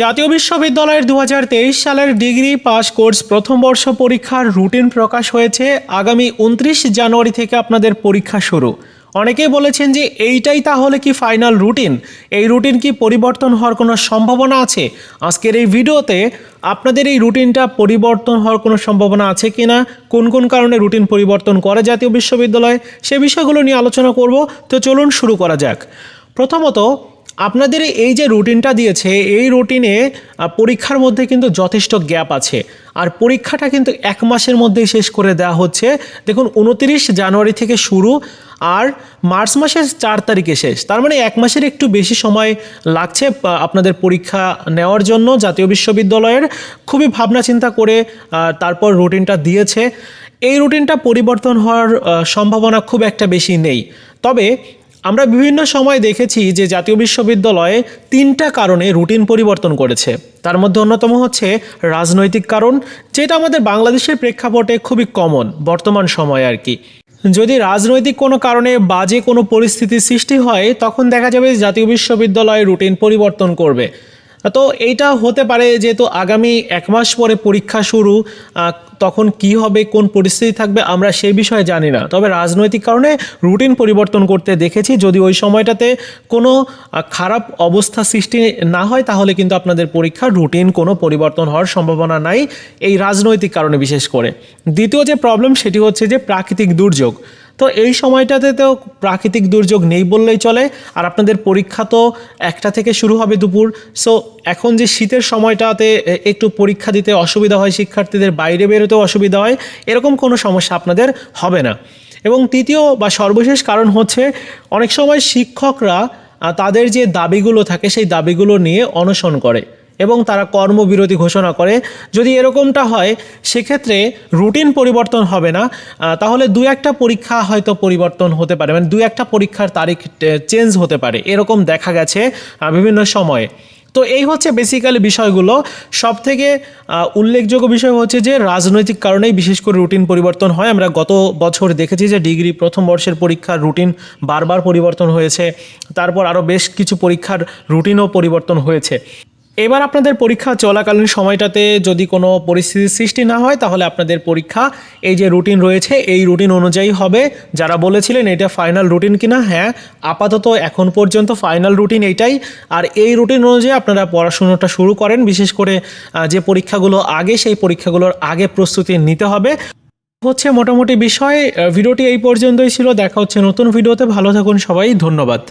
জাতীয় বিশ্ববিদ্যালয়ের দু হাজার তেইশ সালের ডিগ্রি পাস কোর্স প্রথম বর্ষ পরীক্ষার রুটিন প্রকাশ হয়েছে আগামী উনত্রিশ জানুয়ারি থেকে আপনাদের পরীক্ষা শুরু। অনেকেই বলেছেন যে এইটাই তাহলে কি ফাইনাল রুটিন এই রুটিন কি পরিবর্তন হওয়ার কোনো সম্ভাবনা আছে? আজকের এই ভিডিওতে আপনাদের এই রুটিনটা পরিবর্তন হওয়ার কোনো সম্ভাবনা আছে কি না কোন কোন কারণে রুটিন পরিবর্তন করে জাতীয় বিশ্ববিদ্যালয়? সে বিষয়গুলো নিয়ে আলোচনা করব। তো চলুন শুরু করা যাক। প্রথমত আপনাদের এই যে রুটিনটা দিয়েছে, এই রুটিনে পরীক্ষার মধ্যে কিন্তু যথেষ্ট গ্যাপ আছে। আর পরীক্ষাটা কিন্তু এক মাসের মধ্যেই শেষ করে দেওয়া হচ্ছে। দেখুন, উনতিরিশ জানুয়ারি থেকে শুরু, আর মার্চ মাসের চার তারিখে শেষ। তার মানে এক মাসের একটু বেশি সময় লাগছে আপনাদের পরীক্ষা নেওয়ার জন্য জাতীয় বিশ্ববিদ্যালয়ের। খুবই ভাবনা চিন্তা করে তারপর রুটিনটা দিয়েছে। এই রুটিনটা পরিবর্তন হওয়ার সম্ভাবনা খুব একটা বেশি নেই। তবে আমরা বিভিন্ন সময় দেখেছি যে জাতীয় বিশ্ববিদ্যালয়ে তিনটা কারণে রুটিন পরিবর্তন করেছে। তার মধ্যে অন্যতম হচ্ছে রাজনৈতিক কারণ, যেটা আমাদের বাংলাদেশের প্রেক্ষাপটে খুবই কমন বর্তমান সময়ে আর কি। যদি রাজনৈতিক কোনো কারণে বাজে কোনো পরিস্থিতির সৃষ্টি হয়, তখন দেখা যাবে জাতীয় বিশ্ববিদ্যালয়ে রুটিন পরিবর্তন করবে। তো এইটা হতে পারে যেহেতু আগামী এক মাস পরে পরীক্ষা শুরু তখন কি হবে, কোন পরিস্থিতি থাকবে, আমরা সেই বিষয়ে জানি না। তবে রাজনৈতিক কারণে রুটিন পরিবর্তন করতে দেখেছি, যদি ওই সময়টাতে কোনো খারাপ অবস্থা সৃষ্টি না হয়, তাহলে কিন্তু আপনাদের পরীক্ষার রুটিন কোনো পরিবর্তন হওয়ার সম্ভাবনা নাই, এই রাজনৈতিক কারণে বিশেষ করে। দ্বিতীয় যে প্রবলেম সেটি হচ্ছে যে প্রাকৃতিক দুর্যোগ। তো এই সময়টাতে তো প্রাকৃতিক দুর্যোগ নেই বললেই চলে। আর আপনাদের পরীক্ষা তো একটা থেকে শুরু হবে দুপুর। সো এখন যে শীতের সময়টাতে একটু পরীক্ষা দিতে অসুবিধা হয়, শিক্ষার্থীদের বাইরে বেরোতেও অসুবিধা হয়, এরকম কোনো সমস্যা আপনাদের হবে না। এবং তৃতীয় বা সর্বশেষ কারণ হচ্ছে, অনেক সময় শিক্ষকরা তাদের যে দাবিগুলো থাকে, সেই দাবিগুলো নিয়ে অনশন করে। এবং তারা কর্মবিরতি ঘোষণা করে। যদি এরকমটা হয়, সেক্ষেত্রে রুটিন পরিবর্তন হবে না। তাহলে দু একটা পরীক্ষা হয়তো পরিবর্তন হতে পারে। মানে দু একটা পরীক্ষার তারিখ চেঞ্জ হতে পারে। এরকম দেখা গেছে বিভিন্ন সময়ে। তো এই হচ্ছে বেসিক্যালি বিষয়গুলো। সব থেকে উল্লেখযোগ্য বিষয় হচ্ছে যে, রাজনৈতিক কারণেই বিশেষ করে রুটিন পরিবর্তন হয়। আমরা গত বছর দেখেছি যে ডিগ্রি প্রথম বর্ষের পরীক্ষার রুটিন বারবার পরিবর্তন হয়েছে। তারপর আরও বেশ কিছু পরীক্ষার রুটিনও পরিবর্তন হয়েছে। এবার আপনাদের পরীক্ষা চলাকালীন সময়টাতে যদি কোনো পরিস্থিতির সৃষ্টি না হয়, তাহলে আপনাদের পরীক্ষা এই যে রুটিন রয়েছে, এই রুটিন অনুযায়ী হবে। যারা বলেছিলেন এটা ফাইনাল রুটিন কিনা হ্যাঁ আপাতত এখন পর্যন্ত ফাইনাল রুটিন এইটাই আর এই রুটিন অনুযায়ী আপনারা পড়াশুনোটা শুরু করেন। বিশেষ করে যে পরীক্ষাগুলো আগে, সেই পরীক্ষাগুলোর আগে প্রস্তুতি নিতে হবে। হচ্ছে মোটামুটি বিষয় ভিডিওটি এই পর্যন্তই ছিল। দেখা হচ্ছে নতুন ভিডিওতে। ভালো থাকুন সবাই। ধন্যবাদ।